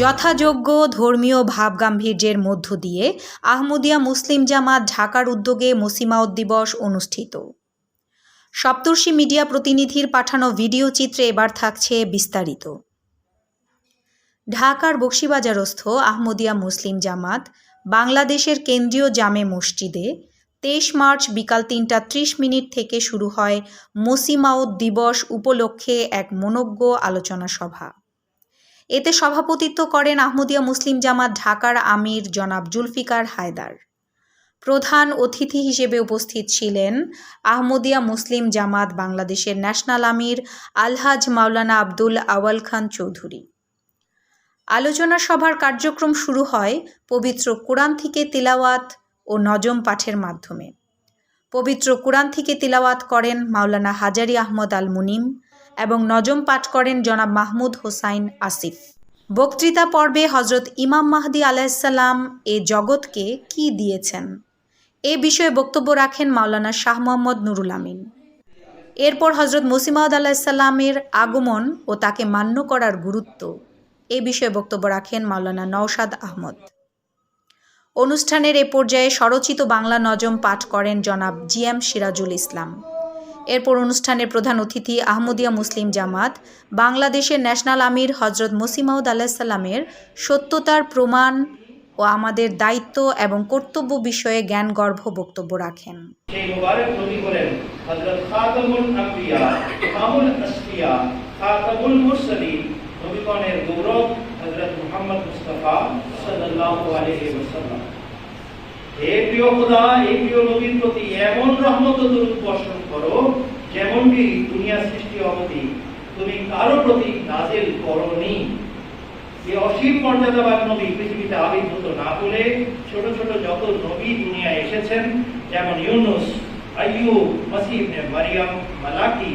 যথাযোগ্য ধর্মীয় ভাবগাম্ভীর্যের মধ্য দিয়ে আহমদিয়া মুসলিম জামাত ঢাকার উদ্যোগে মসিমাউদ দিবস অনুষ্ঠিত। সপ্তর্ষি মিডিয়া প্রতিনিধির পাঠানো ভিডিও চিত্রে এবার থাকছে বিস্তারিত। ঢাকার বক্সিবাজারস্থ আহমদিয়া মুসলিম জামাত বাংলাদেশের কেন্দ্রীয় জামে মসজিদে তেইশ মার্চ বিকাল তিনটা ত্রিশ মিনিট থেকে শুরু হয় মসিমাউদ দিবস উপলক্ষে এক মনজ্ঞ আলোচনা সভা। এতে সভাপতিত্ব করেন আহমদিয়া মুসলিম জামাত ঢাকার আমির জনাব জুলফিকার হায়দার। প্রধান অতিথি হিসেবে উপস্থিত ছিলেন আহমদিয়া মুসলিম জামাত বাংলাদেশের ন্যাশনাল আমির আলহাজ মাওলানা আব্দুল আওয়াল খান চৌধুরী। আলোচনা সভার কার্যক্রম শুরু হয় পবিত্র কোরআন থেকে তিলাওয়াত ও নজম পাঠের মাধ্যমে। পবিত্র কোরআন থেকে তিলাওয়াত করেন মাওলানা হাজারি আহমদ আল মুনিম এবং নজম পাঠ করেন জনাব মাহমুদ হোসাইন আসিফ। বক্তৃতা পর্বে হজরত ইমাম মাহদি আলাইসাল্লাম এ জগৎকে কি দিয়েছেন? এ বিষয়ে বক্তব্য রাখেন মাওলানা শাহ মোহাম্মদ নুরুল আমিন। এরপর হজরত মুসিমাউদ আলাহিসাল্লামের আগমন ও তাকে মান্য করার গুরুত্ব, এ বিষয়ে বক্তব্য রাখেন মাওলানা নওশাদ আহমদ। অনুষ্ঠানের এ পর্যায়ে স্বরচিত বাংলা নজম পাঠ করেন জনাব জি এম সিরাজুল ইসলাম। এরপর অনুষ্ঠানের প্রধান অতিথি আহমদিয়া মুসলিম জামাত, বাংলাদেশের ন্যাশনাল আমির হজরত মসিমাউদ আলাহিসাল্লামের সত্যতার প্রমাণ ও আমাদের দায়িত্ব এবং কর্তব্য বিষয়ে জ্ঞানগর্ভ বক্তব্য রাখেন। হে প্রিয় খোদা এই প্রিয় নবীর প্রতি এমন রহমত দরুদ বর্ষণ করো, যেমনটি দুনিয়া সৃষ্টি অবধি তুমি কারও প্রতি নাজিল করনি। যে অসীম মর্যাদাবান নবী পৃথিবীতে আবির্ভূত না বলে ছোট ছোট যত নবী দুনিয়ায় এসেছেন, যেমন ইউনুস, আইয়ুব, মাসিহ মারিয়াম, মালাকি,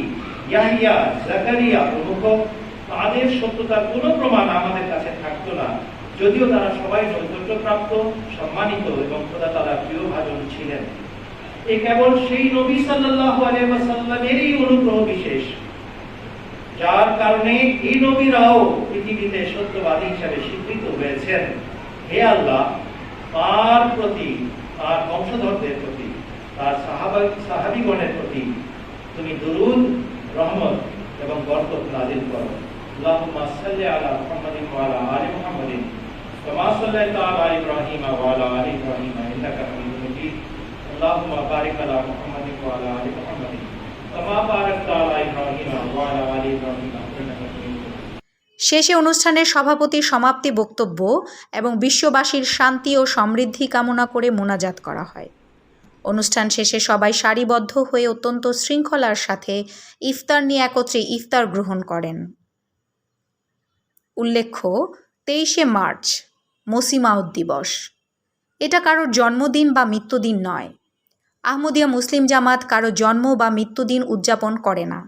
ইয়াহিয়া, জাকারিয়া প্রমুখ, তাদের সত্যতার কোনো প্রমাণ আমাদের কাছে থাকতো না। যদিও তারা সবাই নৈকট্যপ্রাপ্ত সম্মানিত এবং খোদা তারা প্রিয় ভাজন ছিলেন। এ কেবল সেই নবী আলাইহি অনুগ্রহ বিশেষ, যার কারণে এই নবীরাও পৃথিবীতে সত্যবাদী হিসাবে স্বীকৃত হয়েছেন। হে আল্লাহ, তার প্রতি, তার বংশধরদের প্রতি, তার সাহাবা, সাহাবিগণের প্রতি তুমি দরুদ, রহমত এবং বরকত নাজিল করো। আল্লাহুম্মা সাল্লি আলা মুহাম্মাদিন ওয়া আলা আলি মুহাম্মাদিন। মুহাম্মাদিন ওয়া আলা আলি মুহাম্মাদিন কামা বারাকতা আলা ইব্রাহিম ওয়া আলা আলি ইব্রাহিম ইন্নাকা হামিদুম মাজিদ শেষে অনুষ্ঠানের সভাপতির সমাপ্তি বক্তব্য এবং বিশ্ববাসীর শান্তি ও সমৃদ্ধি কামনা করে মোনাজাত করা হয়। অনুষ্ঠান শেষে সবাই সারিবদ্ধ হয়ে অত্যন্ত শৃঙ্খলার সাথে ইফতার নিয়ে একত্রে ইফতার গ্রহণ করেন। উল্লেখ্য, তেইশে মার্চ মসিমাউদ দিবস। এটা কারোর জন্মদিন বা মৃত্যুদিন নয়। আহমদিয়া মুসলিম জামাত কারও জন্ম বা মৃত্যুদিন উদযাপন করে না।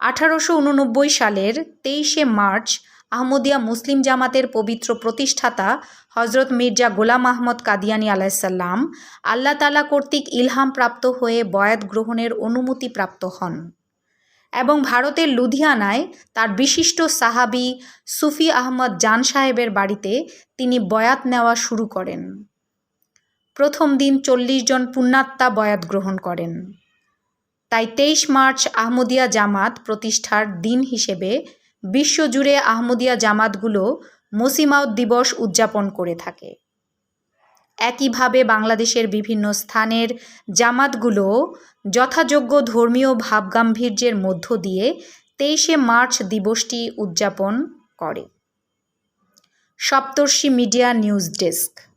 আঠারোশো উননব্বই সালের তেইশে মার্চ আহমদিয়া মুসলিম জামাতের পবিত্র প্রতিষ্ঠাতা হজরত মির্জা গোলাম আহমদ কাদিয়ানি আলাইসাল্লাম আল্লাহ তালা কর্তৃক ইলহাম প্রাপ্ত হয়ে বয়াত গ্রহণের অনুমতি প্রাপ্ত হন। এবং ভারতের লুধিয়ানায় তার বিশিষ্ট সাহাবি সুফি আহমদ জান সাহেবের বাড়িতে তিনি বয়াত নেওয়া শুরু করেন। প্রথম দিন চল্লিশ জন পুণ্যাত্মা বয়াত গ্রহণ করেন। তাই তেইশ মার্চ আহমদিয়া জামাত প্রতিষ্ঠার দিন হিসেবে বিশ্বজুড়ে আহমদিয়া জামাতগুলো মসিমাউদ দিবস উদযাপন করে থাকে। একইভাবে বাংলাদেশের বিভিন্ন স্থানের জামাতগুলো যথাযোগ্য ধর্মীয় ভাবগাম্ভীর্যের মধ্য দিয়ে তেইশে মার্চ দিবসটি উদযাপন করে। Saptarshi media news desk.